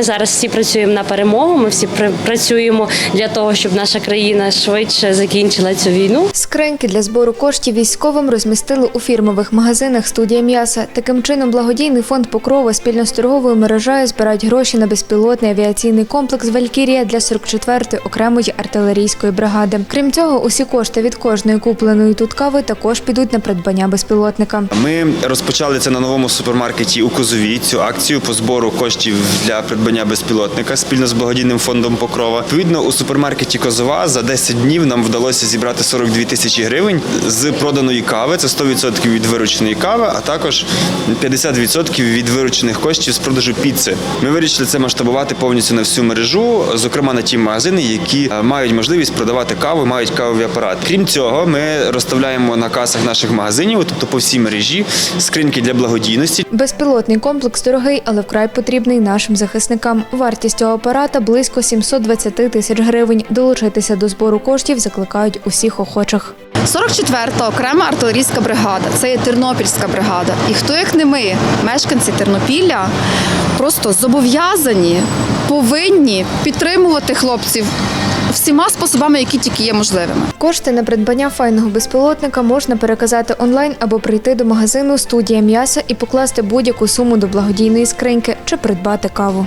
ми зараз всі працюємо на перемогу. Ми всі пр- працюємо для того, щоб наша країна швидше закінчила цю війну. Скриньки для збору коштів військовим розмістили у фірмових магазинах студія м'яса. Таким чином, благодійний фонд Покрова спільно з торговою мережею збирають гроші на безпілотний авіаційний комплекс Валькірія для 44-ї окремої артилерійської бригади. Крім цього, усі кошти від кожної купленої тут кави також підуть на придбання безпілотника. Ми розпочали це на новому супермаркеті у Козові. Цю акцію по збору коштів для придбання безпілотника спільно з благодійним фондом Покрова. Відповідно, у супермаркеті Козова за 10 днів нам вдалося зібрати 42 тисячі гривень з проданої кави. Це 100% від вирученої кави, а також 50% від виручених коштів з продажу піци. Ми вирішили це масштабувати повністю на всю мережу, зокрема на ті магазини, які е, мають можливість продавати каву, мають кавовий апарат. Крім цього, ми розставляємо на касах наших магазинів, тобто по всій мережі, скриньки для благодійності. Безпілотний комплекс дорогий, але вкрай потрібний нашим захисникам. Вартість цього апарата близько 720 тисяч гривень. Долучитися до збору коштів закликають усіх охочих. 44-та окрема артилерійська бригада. Це є Тернопільська бригада. І хто як не ми, мешканці Тернопілля, просто зобов'язані, повинні підтримувати хлопців всіма способами, які тільки є можливими. Кошти на придбання файного безпілотника можна переказати онлайн або прийти до магазину студія м'яса і покласти будь-яку суму до благодійної скриньки чи придбати каву.